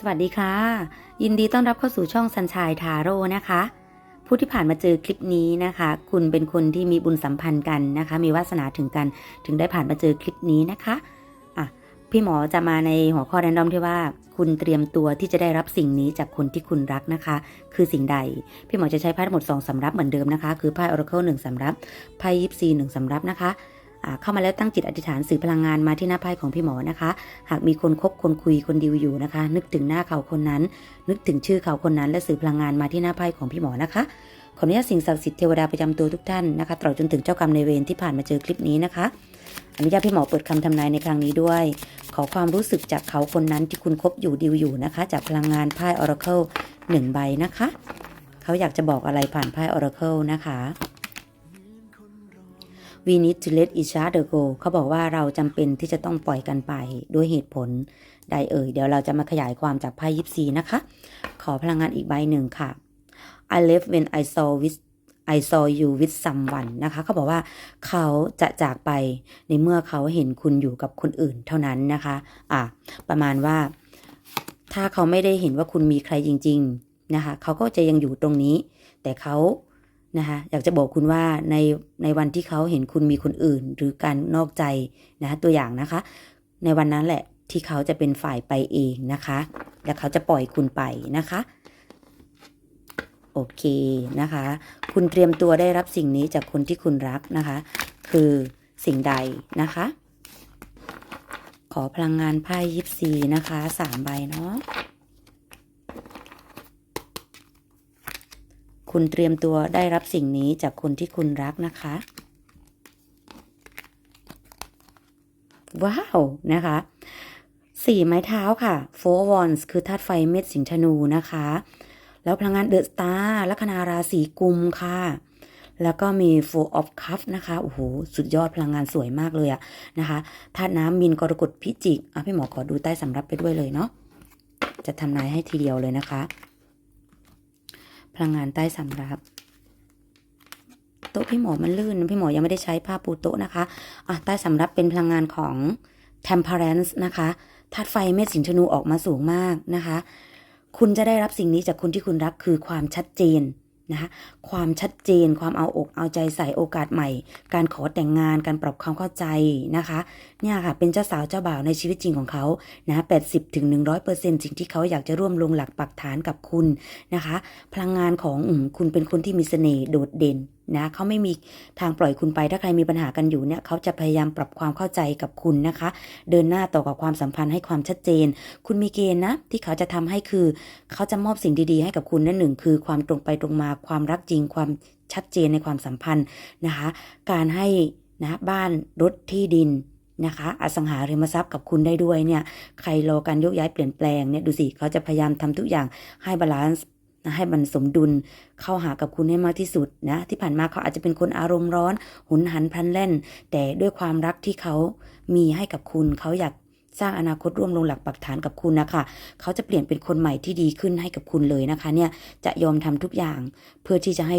สวัสดีค่ะ ยินดีต้อนรับเข้าสู่ช่องสันชายทาโร่นะคะ ผู้ที่ผ่านมาเจอคลิปนี้นะคะ คุณเป็นคนที่มีบุญสัมพันธ์กันนะคะ มีวาสนาถึงกัน ถึงได้ผ่านมาเจอคลิปนี้นะคะอะพี่หมอจะมาในหัวข้อแรนดอมที่ว่า คุณเตรียมตัวที่จะได้รับสิ่งนี้จากคนที่คุณรักนะคะ คือสิ่งใด พี่หมอจะใช้ไพ่ทั้งหมด2สำรับเหมือนเดิมนะคะ คือไพ่ Oracle 1สำรับไพ่ยิปซีหนึ่งสำรับนะคะ เข้ามาแล้วตั้งจิตอธิษฐานสื่อพลังงานมาที่หน้าไพ่ของพี่หมอนะคะ หากมีคนคบคนคุยคนดิวอยู่นะคะ นึกถึงหน้าเขาคนนั้น นึกถึงชื่อเขาคนนั้น และสื่อพลังงานมาที่หน้าไพ่ของพี่หมอนะคะขออนุญาตสิ่งศักดิ์สิทธิ์เทวดาประจำตัวทุกท่านนะคะตลอดจนถึงเจ้ากรรมในเวรที่ผ่านมาเจอคลิปนี้นะคะอนุญาตพี่หมอเปิดคำทำนายในครั้งนี้ด้วย ขอความรู้สึกจากเขาคนนั้นที่คุณคบอยู่ดิวอยู่นะคะ จากพลังงานไพ่ Oracle หนึ่งใบนะคะ เขาอยากจะบอกอะไรผ่านไพ่ Oracle นะคะ We need to let each other go เขาบอกว่าเราจำเป็นที่จะต้องปล่อยกันไปด้วยเหตุผลใดเอ่ย เดี๋ยวเราจะมาขยายความจากไพ่ยิปซีนะคะ ขอพลังงานอีกใบหนึ่งค่ะ I left when I saw with I saw you with someone นะคะ เขาบอกว่าเขาจะจากไปในเมื่อเขาเห็นคุณอยู่กับคนอื่นเท่านั้นนะคะ อะ ประมาณว่า ถ้าเขาไม่ได้เห็นว่าคุณมีใครจริง ๆ นะคะ เขาก็จะยังอยู่ตรงนี้ แต่เขา นะคะอยากจะบอกคุณว่าในในวันที่เขาเห็นคุณมีคนอื่น หรือการนอกใจนะคะตัวอย่างนะคะ ในวันนั้นแหละที่เขาจะเป็นฝ่ายไปเองนะคะ และเขาจะปล่อยคุณไปนะคะโอเคนะคะ คุณเตรียมตัวได้รับสิ่งนี้จากคนที่คุณรักนะคะ คือสิ่งใดนะคะ ขอพลังงานไพ่ยิปซีนะคะสามใบเนาะ คุณเตรียมตัวได้รับสิ่งนี้จากคนที่คุณรักนะคะ ว้าว นะคะสี่ไม้เท้าค่ะ four wands คือธาตุไฟเม็ดสิงธนูนะคะ แล้วพลังงานเดอะสตาร์ลัคนาราศีกุมค่ะ แล้วก็มี four of cups นะคะ โอ้โห สุดยอดพลังงานสวยมากเลยอะนะคะธาตุน้ำมินกรกฎพิจิกอะพี่หมอขอดูใต้สำรับไปด้วยเลยเนาะจะทำนายให้ทีเดียวเลยนะคะ พลังงานใต้สำรับ โต๊ะพี่หมอมันลื่น พี่หมอยังไม่ได้ใช้ผ้าปูโต๊ะนะคะอะใต้สำรับเป็นพลังงานของ temperance นะคะธาตุไฟเม็ดสินธนูออกมาสูงมากนะคะ คุณจะได้รับสิ่งนี้จากคนที่คุณรักคือความชัดเจน นะคะความชัดเจนความเอาอกเอาใจใส่โอกาสใหม่ การขอแต่งงานการปรับความเข้าใจนะคะเนี่ยค่ะเป็นเจ้าสาวเจ้าบ่าวในชีวิตจริงของเขานะแปดสิบถึงหนึ่งร้อยเปอร์เซนต์สิ่งที่เขาอยากจะร่วมลงหลักปักฐานกับคุณนะคะ พลังงานของอคุณเป็นคนที่มีเสน่ห์โดดเด่น นะเขาไม่มีทางปล่อยคุณไป ถ้าใครมีปัญหากันอยู่เนี่ยเขาจะพยายามปรับความเข้าใจกับคุณนะคะ เดินหน้าต่อกับความสัมพันธ์ให้ความชัดเจน คุณมีเกณฑ์นะ ที่เขาจะทำให้คือ เขาจะมอบสิ่งดีๆ ให้กับคุณนั่นหนึ่งคือความตรงไปตรงมาความรักจริง ความชัดเจนในความสัมพันธ์นะคะ การให้นะบ้านรถที่ดินนะคะ อสังหาริมทรัพย์กับคุณได้ด้วยเนี่ย ใครรอการยกย้ายเปลี่ยนแปลงเนี่ยดูสิเขาจะพยายามทำทุกอย่างให้บาลานซ์ นะให้มันสมดุลเข้าหากับคุณให้มากที่สุดนะที่ผ่านมาเขาอาจจะเป็นคนอารมณ์ร้อน หุนหันพลันแล่น แต่ด้วยความรักที่เขามีให้กับคุณเขาอยากสร้างอนาคตร่วมลงหลักปักฐานกับคุณนะคะ เขาจะเปลี่ยนเป็นคนใหม่ที่ดีขึ้นให้กับคุณเลยนะคะ เนี่ยจะยอมทำทุกอย่างเพื่อที่จะให้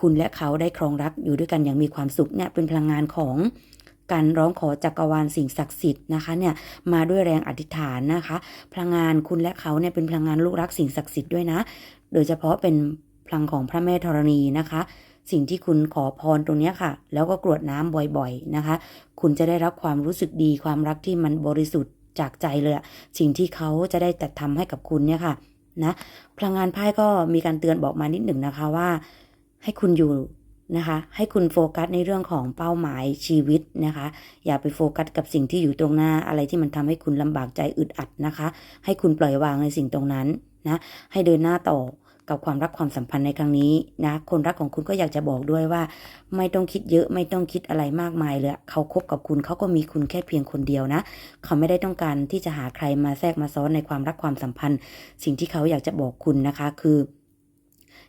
คุณและเขาได้ครองรักอยู่ด้วยกันอย่างมีความสุขเนี่ยเป็นพลังงานของ การร้องขอจักรวาลสิ่งศักดิ์สิทธิ์นะคะเนี่ยมาด้วยแรงอธิษฐานนะคะ พลังงานคุณและเขาเนี่ยเป็นพลังงานลูกรักสิ่งศักดิ์สิทธิ์ด้วยนะ โดยเฉพาะเป็นพลังของพระแม่ธรณีนะคะ สิ่งที่คุณขอพรตรงนี้ค่ะ แล้วก็กรวดน้ำบ่อยๆนะคะ คุณจะได้รับความรู้สึกดีความรักที่มันบริสุทธิ์จากใจเลยสิ่งที่เขาจะได้จัดทำให้กับคุณเนี่ยค่ะนะพลังงานไพ่ก็มีการเตือนบอกมานิดหนึ่งนะคะว่า ให้คุณอยู่ นะคะ ให้คุณโฟกัสในเรื่องของเป้าหมายชีวิตนะคะ อย่าไปโฟกัสกับสิ่งที่อยู่ตรงหน้าอะไรที่มันทำให้คุณลำบากใจอึดอัดนะคะ ให้คุณปล่อยวางในสิ่งตรงนั้นนะให้เดินหน้าต่อกับความรักความสัมพันธ์ในครั้งนี้นะ คนรักของคุณก็อยากจะบอกด้วยว่า ไม่ต้องคิดเยอะไม่ต้องคิดอะไรมากมายเลยเขาคบกับคุณเขาก็มีคุณแค่เพียงคนเดียวนะ เขาไม่ได้ต้องการที่จะหาใครมาแทรกมาซ้อนในความรักความสัมพันธ์ สิ่งที่เขาอยากจะบอกคุณนะคะ คือ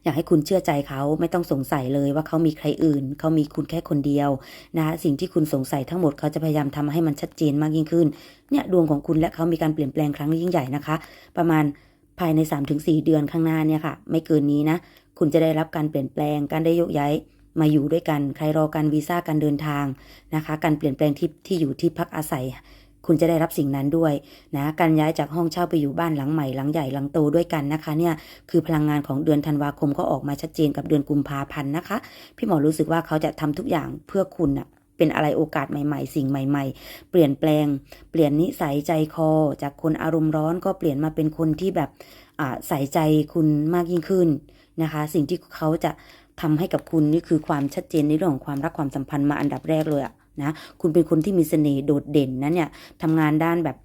อยากให้คุณเชื่อใจเขาไม่ต้องสงสัยเลยว่าเขามีใครอื่น เขามีคุณแค่คนเดียวนะสิ่งที่คุณสงสัยทั้งหมดเขาจะพยายามทำให้มันชัดเจนมากยิ่งขึ้น เนี่ยดวงของคุณและเขามีการเปลี่ยนแปลงครั้งยิ่งใหญ่นะคะ ประมาณภายใน 3-4 เดือนข้างหน้าเนี่ยค่ะ ไม่เกินนี้นะ คุณจะได้รับการเปลี่ยนแปลง การได้ยกย้ายมาอยู่ด้วยกัน ใครรอการวีซ่าการเดินทางนะคะ การเปลี่ยนแปลงที่ที่อยู่ที่พักอาศัย คุณจะได้รับสิ่งนั้นด้วยนะการย้ายจากห้องเช่าไปอยู่บ้านหลังใหม่หลังใหญ่หลังโตด้วยกันนะคะเนี่ยคือพลังงานของเดือนธันวาคมก็ออกมาชัดเจนกับเดือนกุมภาพันธ์นะคะ พี่หมอรู้สึกว่าเขาจะทำทุกอย่างเพื่อคุณอะเป็นอะไรโอกาสใหม่ๆ สิ่งใหม่ ๆ เปลี่ยนแปลง เปลี่ยนนิสัยใจคอ จากคนอารมณ์ร้อนก็เปลี่ยนมาเป็นคนที่แบบอ่าใส่ใจคุณมากยิ่งขึ้นนะคะ สิ่งที่เขาจะทำให้กับคุณนี่คือความชัดเจนในเรื่องของความรักความสัมพันธ์มาอันดับแรกเลยอะ นะคุณเป็นคนที่มีเสน่ห์โดดเด่นนะเนี่ยทำงานด้านแบบ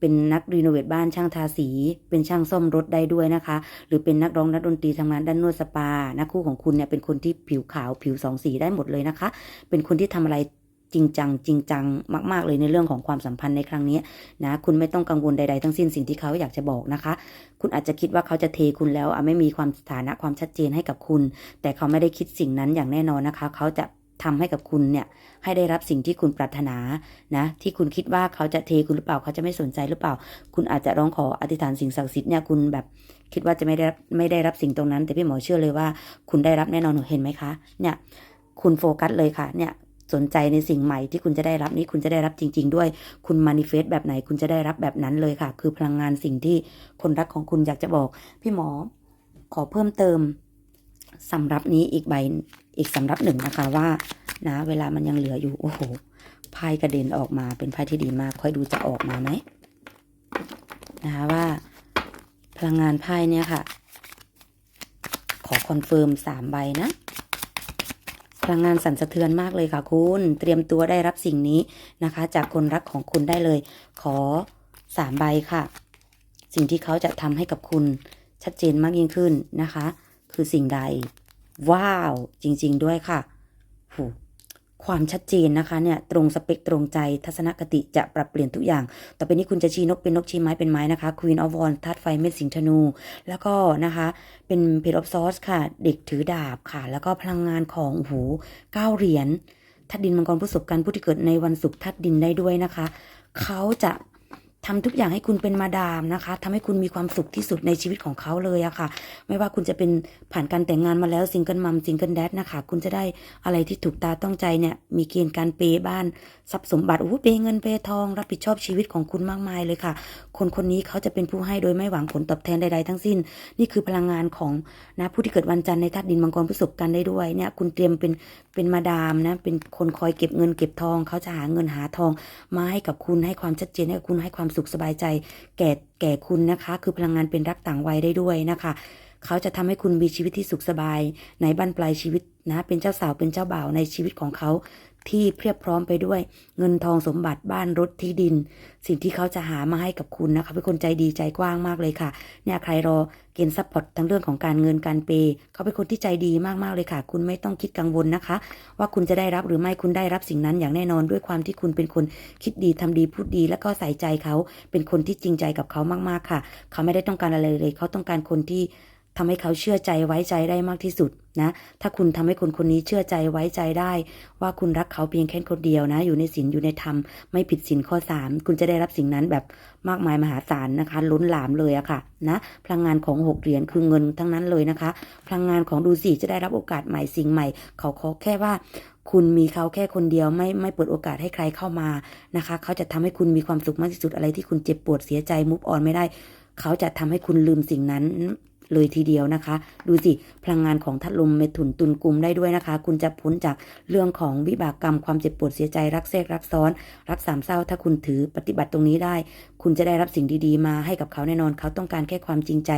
เป็นนักรีโนเวทบ้านช่างทาสี เป็นช่างซ่อมรถได้ด้วยนะคะ หรือเป็นนักร้องนักดนตรีทำงานด้านนวดสปานะคู่ของคุณเนี่ยเป็นคนที่ผิวขาวผิวสองสีได้หมดเลยนะคะ เป็นคนที่ทำอะไรจริงจังจริงจังมาก ๆ เลยในเรื่องของความสัมพันธ์ในครั้งนี้นะคุณไม่ต้องกังวลใด ๆ ทั้งสิ้นสิ่งที่เขาอยากจะบอกนะคะ คุณอาจจะคิดว่าเขาจะเทคุณแล้วไม่มีความสถานะความชัดเจนให้กับคุณ แต่เขาไม่ได้คิดสิ่งนั้นอย่างแน่นอนนะคะ เขาจะ ทำให้กับคุณเนี่ยให้ได้รับสิ่งที่คุณปรารถนานะที่คุณคิดว่าเขาจะเทคุณหรือเปล่าเขาจะไม่สนใจหรือเปล่า คุณอาจจะร้องขออธิษฐานสิ่งศักดิ์สิทธิ์เนี่ยคุณแบบคิดว่าจะไม่ได้รับไม่ได้รับสิ่งตรงนั้น แต่พี่หมอเชื่อเลยว่า คุณได้รับแน่นอนเห็นไหมคะเนี่ยคุณโฟกัสเลยค่ะเนี่ยสนใจในสิ่งใหม่ที่คุณจะได้รับนี้คุณจะได้รับจริง ๆ ด้วย คุณมานิเฟสแบบไหนคุณจะได้รับแบบนั้นเลยค่ะ คือพลังงานสิ่งที่คนรักของคุณอยากจะบอก พี่หมอขอเพิ่มเติม สำรับนี้อีกใบอีกสำรับหนึ่งนะคะว่านะเวลามันยังเหลืออยู่โอ้โหไพ่กระเด็นออกมาเป็นไพ่ที่ดีมาก ค่อยดูจะออกมาไหมนะคะว่า พลังงานไพ่เนี่ยค่ะ ขอคอนเฟิร์มสามใบนะ พลังงานสั่นสะเทือนมากเลยค่ะคุณเตรียมตัวได้รับสิ่งนี้นะคะ จากคนรักของคุณได้เลย ขอสามใบค่ะ สิ่งที่เขาจะทำให้กับคุณชัดเจนมากยิ่งขึ้นนะคะ คือสิ่งใด ว้าว จริง ๆ ด้วยค่ะโหความชัดเจนนะคะเนี่ยตรงสเปคตรงใจทัศนคติจะปรับเปลี่ยนทุกอย่าง ต่อไปนี้คุณจะชี้นกเป็นนกชี้ไม้เป็นไม้นะคะ Queen of Wands ธาตุไฟเม็ดสิงธนู แล้วก็นะคะ เป็น Page of Swords ค่ะ เด็กถือดาบค่ะ แล้วก็พลังงานของโอ้โหเก้าเหรียญทัดดินมังกรผู้สบการผู้ที่เกิดในวันศุกร์ทัดดินได้ด้วยนะคะ เขาจะ ทำทุกอย่างให้คุณเป็นมาดามนะคะทำให้คุณมีความสุขที่สุดในชีวิตของเขาเลยอะค่ะ ไม่ว่าคุณจะเป็นผ่านการแต่งงานมาแล้วซิงเกิลมัมซิงเกิลแดดนะคะ คุณจะได้อะไรที่ถูกตาต้องใจเนี่ย มีเกณฑ์การเปย์บ้านทรัพย์สมบัติโอ้โหเปย์เงินเปย์ทอง รับผิดชอบชีวิตของคุณมากมายเลยค่ะ คนคนนี้เขาจะเป็นผู้ให้โดยไม่หวังผลตอบแทนใดๆทั้งสิ้น นี่คือพลังงานของนะผู้ที่เกิดวันจันทร์ในธาตุดินมังกรประสบกันได้ด้วยเนี่ยคุณเตรียมเป็นเป็นมาดามนะเป็นคนคอยเก็บเงินเก็บทอง เขาจะหาเงินหาทองมาให้กับคุณให้ความชัดเจนให้กับคุณให้ความสุขสบายใจ แก่แก่คุณนะคะ คือพลังงานเป็นรักต่างวัยได้ด้วยนะคะ เขาจะทำให้คุณมีชีวิตที่สุขสบาย ในบ้านปลายชีวิตนะ เป็นเจ้าสาวเป็นเจ้าบ่าวในชีวิตของเขา ที่เพียบพร้อมไปด้วยเงินทองสมบัติบ้านรถที่ดิน สิ่งที่เขาจะหามาให้กับคุณนะคะเป็นคนใจดีใจกว้างมากเลยค่ะ เนี่ยใครรอเกณฑ์ซัพพอร์ตทั้งเรื่องของการเงินการเปย์เขาเป็นคนที่ใจดีมากๆเลยค่ะ คุณไม่ต้องคิดกังวลนะคะ ว่าคุณจะได้รับหรือไม่คุณได้รับสิ่งนั้นอย่างแน่นอนด้วยความที่คุณเป็นคนคิดดีทำดีพูดดีแล้วก็ใส่ใจเขาเป็นคนที่จริงใจกับเขามากๆค่ะ เขาไม่ได้ต้องการอะไรเลย เขาต้องการคนที่ ทำให้เขาเชื่อใจไว้ใจได้มากที่สุดนะ ถ้าคุณทำให้คนคนนี้เชื่อใจไว้ใจได้ ว่าคุณรักเขาเพียงแค่คนเดียวนะ อยู่ในศีลอยู่ในธรรม ไม่ผิดศีลข้อสามคุณจะได้รับสิ่งนั้นแบบมากมายมหาศาลนะคะ ล้นหลามเลยอะค่ะนะ พลังงานของหกเหรียญคือเงินทั้งนั้นเลยนะคะ พลังงานของดูสิจะได้รับโอกาสใหม่สิ่งใหม่ เขาขอแค่ว่าคุณมีเขาแค่คนเดียวไม่ไม่เปิดโอกาสให้ใครเข้ามานะคะ เขาจะทำให้คุณมีความสุขมากที่สุดอะไรที่คุณเจ็บปวดเสียใจมุฟออนไม่ได้ เขาจะทำให้คุณลืมสิ่งนั้น เลยทีเดียวนะคะ ดูสิ พลังงานของทัดลมเมถุนตุนกลุ่มได้ด้วยนะคะ คุณจะพ้นจากเรื่องของวิบากกรรมความเจ็บปวดเสียใจรักแทรกรักซ้อน รักสามเศร้า ถ้าคุณถือปฏิบัติตรงนี้ได้ คุณจะได้รับสิ่งดีๆ มาให้กับเขาแน่นอนเขาต้องการแค่ความจริงใจ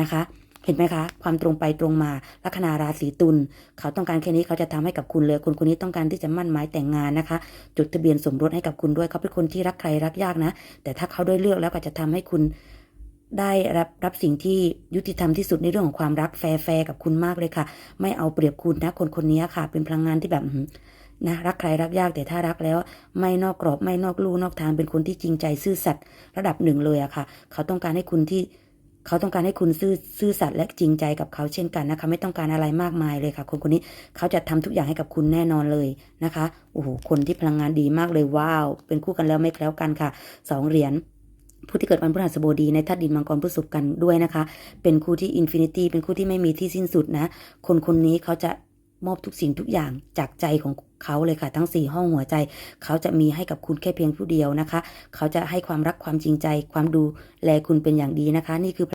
นะคะเห็นไหมคะ ความตรงไปตรงมาลัคนาราศีตุลเขาต้องการแค่นี้เขาจะทำให้กับคุณเลยคนคนนี้ต้องการที่จะมั่นหมายแต่งงานนะคะ จดทะเบียนสมรสให้กับคุณด้วยเขาเป็นคนที่รักใครรักยากนะ แต่ถ้าเขาได้เลือกแล้วก็จะทำให้คุณ ได้รับรับสิ่งที่ยุติธรรมที่สุดในเรื่องของความรักแฟร์กับคุณมากเลยค่ะ ไม่เอาเปรียบคุณนะคนคนนี้ค่ะ เป็นพลังงานที่แบบนะรักใครรักยากแต่ถ้ารักแล้ว ไม่นอกกรอบไม่นอกลู่นอกทางเป็นคนที่จริงใจซื่อสัตย์ระดับหนึ่งเลยอะค่ะ เขาต้องการให้คุณที่เขาต้องการให้คุณซื่อซื่อสัตย์และจริงใจกับเขาเช่นกันนะคะ ไม่ต้องการอะไรมากมายเลยค่ะ คนคนนี้เขาจะทำทุกอย่างให้กับคุณแน่นอนเลยนะคะโอ้โหคนที่พลังงานดีมากเลยว้าว เป็นคู่กันแล้วไม่แคล้วกันค่ะสองเหรียญ ผู้ที่เกิดวันพฤหัสบดีในธาตุดินมังกรผู้สุขกันด้วยนะคะ เป็นคู่ที่อินฟินิตี้เป็นคู่ที่ไม่มีที่สิ้นสุดนะ คนคนนี้เขาจะมอบทุกสิ่งทุกอย่างจากใจของเขาเลยค่ะ ทั้ง 4 ห้องหัวใจ เขาจะมีให้กับคุณแค่เพียงผู้เดียวนะคะ เขาจะให้ความรักความจริงใจ ความดูแลคุณเป็นอย่างดีนะคะ นี่คือ